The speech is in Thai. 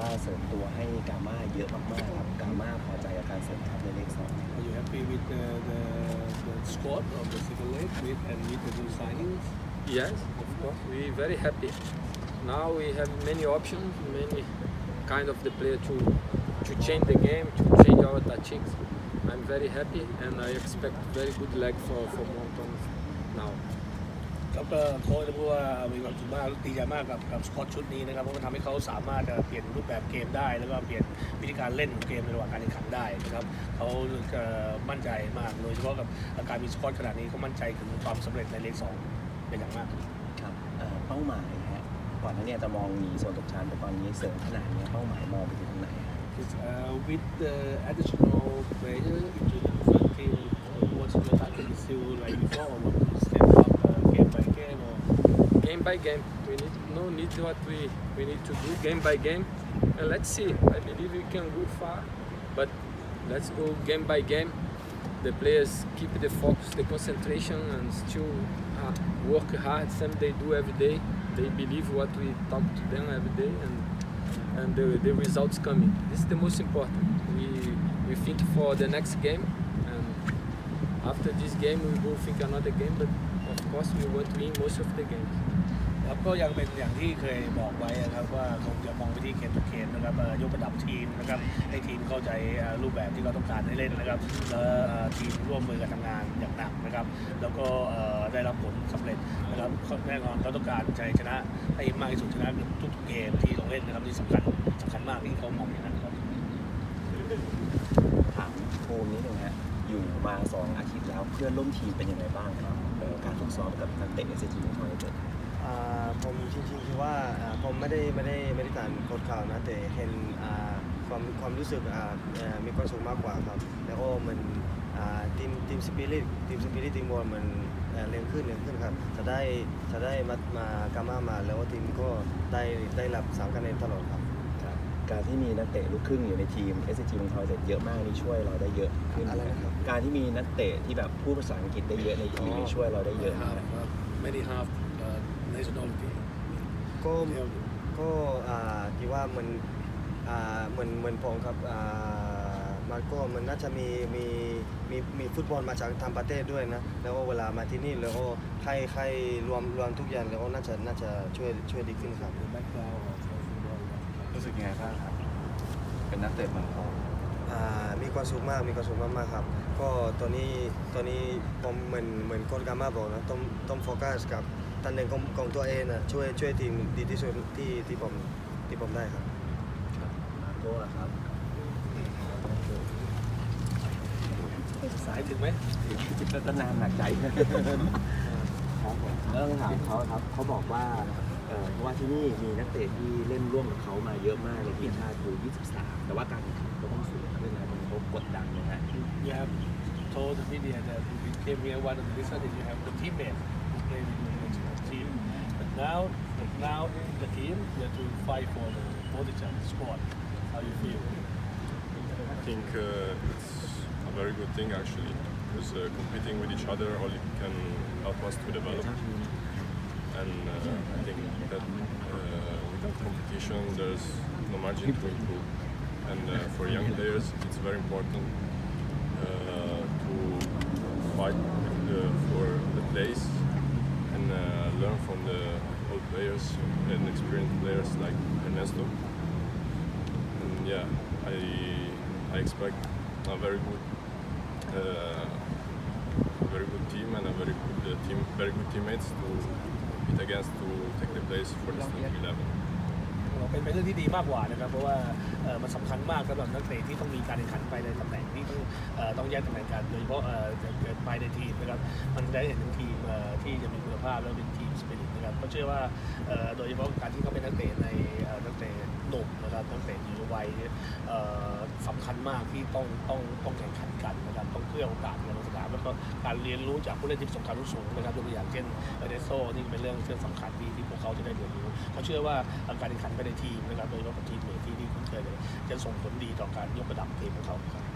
ว่าเสริมตัวให้กาม่าเยอะมากๆครับกาม่าพอใจกับการเสริมทัพในเลขสอง Are you happy with the, the, the squad of the second leg with and with the new signings? Yes, of course. We very happy. Now we have many options, many kind of the player to to change the game, to change our tactics. I'm very happy and I expect very good leg for for Monton now. ครับก็โค้ชจะพูดว่ามีความสุขมากดีใจมากกับกับสควอตชุดนี้นะครับเพราะมันทำให้เขาสามารถจะเปลี่ยนรูปแบบเกมได้ แล้วก็เปลี่ยนวิธีการเล่นของเกมในระหว่างการแข่งขันได้นะครับเขาเอ่อมั่นใจมากโดยเฉพาะกับการมีสควอตขนาดนี้เขามั่นใจถึงความสำเร็จในเลขสองเป็นอย่างมากครับเอ่อเป้าหมายฮะก่อนหน้านี้จะมองหนีโซนตกชั้นแต่ตอนนี้เสริมขนาดนี้เป้าหมายมองไปถึงตรงไหนฮะ Is, uh, with the additional player into the front team, what's your target? Is still like before, or want to step up Game by game. We need no need what we we need to do game by game. And let's see. I believe we can go far, but let's go game by game. The players keep the focus, the concentration, and still uh, work hard. Same they do every day. They believe what we talk to them every day, and and the, the results coming. This is the most important. We we think for the next game, and after this game we will think another game. But of course we want to win most of the games. ครับก็ยังเป็นอย่างที่เคยบอกไว้นะครับว่าคงจะมองไปที่เกมทุกเกมนะครับยกระดับทีมนะครับให้ทีมเข้าใจรูปแบบที่เขาต้องการให้เล่นนะครับแล้วทีมร่วมมือกันทำงานอย่างหนักนะครับ แล้วก็ได้รับผลสำเร็จนะครับแน่นอนเขาต้องการชัยชนะให้มากที่สุดชนะทุกๆเกมที่ลงเล่นนะครับที่สำคัญสำคัญมากที่เขามองอย่างนั้นครับถามโอมนิดนึงฮะอยู่มาสองอาทิตย์แล้วเพื่อนร่วมทีมเป็นยังไงบ้างครับการฝึกซ้อมกับนักเตะเอสจีของทอยเต็ด อ่าผมจริงๆคือว่าอ่าผมไม่ได้ไม่ได้ไม่ได้ตามโค้ดข่าวนะแต่เห็นอ่าความความรู้สึกอ่าเอ่อมีความสุขมากกว่าครับ แล้วก็มันอ่าทีมทีมสปิริตทีมสปิริตทีมบอลมันเอ่อเร็วขึ้นเร็วขึ้นครับจะได้จะได้มามากามามาแล้วทีมก็ได้ได้รับสามคะแนนตลอดครับ ครับการที่มีนักเตะลูกครึ่งอยู่ในทีม s อ g ของทอยเต็ดเยอะมากนี่ช่วยเราได้เยอะขึ้นอะไรนะครับ การที่มีนักเตะที่แบบพูดภาษาอังกฤษได้เยอะในทีมนี่ช่วยเราได้เยอะมาก many half uh, nationality ก็ก็อ่าที่ว่ามันอ่าเหมือนเหมือนผมครับอ่ามันก็มันน่าจะมีมีมีมีฟุตบอลมาจากทางประเทศด้วยนะ แล้วก็เวลามาที่นี่แล้วก็ใครใครรวมรวมทุกอย่างแล้วก็น่าจะน่าจะช่วยช่วยดีขึ้นครับ the background of football รู้สึกยังไงบ้างครับ เป็นนักเตะเมืองทองอ่ามีความสุขมากมีความสุขมากๆครับ ก็ตอนนี้ตอนนี้ผมเหมือนเหมือนโค้ชกามาบอกนะต้องต้องโฟกัสกับ ตำแหน่งของของตัวเองนะช่วยช่วยทีมดีที่สุดที่ที่ผมที่ผมได้ครับมาโก้ล่ะครับสายถึงไหมก็นานหนักใจครับผมเรื่องถามเขาครับเขาบอกว่าเอ่อเพราะว่าที่นี่มีนักเตะที่เล่นร่วมกับเขามาเยอะมากในทีมชาติคือ23 แต่ว่าการแข่งขันก็ต้องสูงขึ้นนะมันเขากดดันนะฮะ You have told the media that you came here one of the reasons that you have the teammate who play with you in the team. Now, now the team, you have to fight for the position squad. How you feel? I think uh, it's a very good thing actually, because uh, competing with each other only can help us to develop. And uh, I think that uh, without competition, there's no margin to improve. And uh, for young players, it's very important uh, to fight the, for the place players and experienced players like Ernesto. And yeah, I I expect a very good, uh, very good team and a very good uh, team, very good teammates to compete against to take the place for the starting eleven. เป็นเป็นเรื่องที่ดีมากกว่านะครับเพราะว่ามันสำคัญมากสำหรับนักเตะที่ต้องมีการแข่งขันไปในตำแหน่งที่ต้องต้องแยกตำแหน่งกันโดยเฉพาะไปในที ได้เห็นถึงทีมที่จะมีคุณภาพแล้วเป็นทีมสปิริตนะครับก็เชื่อว่าโดยเฉพาะการที่เขาเป็นนักเตะในนักเตะหนุ่มนะครับนักเตะอยู่วัยสำคัญมากที่ต้องต้องต้องแข่งขันกันนะครับต้องเพื่อโอกาสในสนามแล้วก็การเรียนรู้จากผู้เล่นที่ประสบการณ์สูงนะครับยกตัวอย่างเช่นเอเดโซนี่เป็นเรื่องเรื่องสำคัญที่ที่พวกเขาจะได้เรียนรู้เขาเชื่อว่าการแข่งขันไปในทีมนะครับโดยเฉพาะทีมเมทที่ที่คุ้นเคยเลยจะส่งผลดีต่อการยกระดับทีมของเขาครับ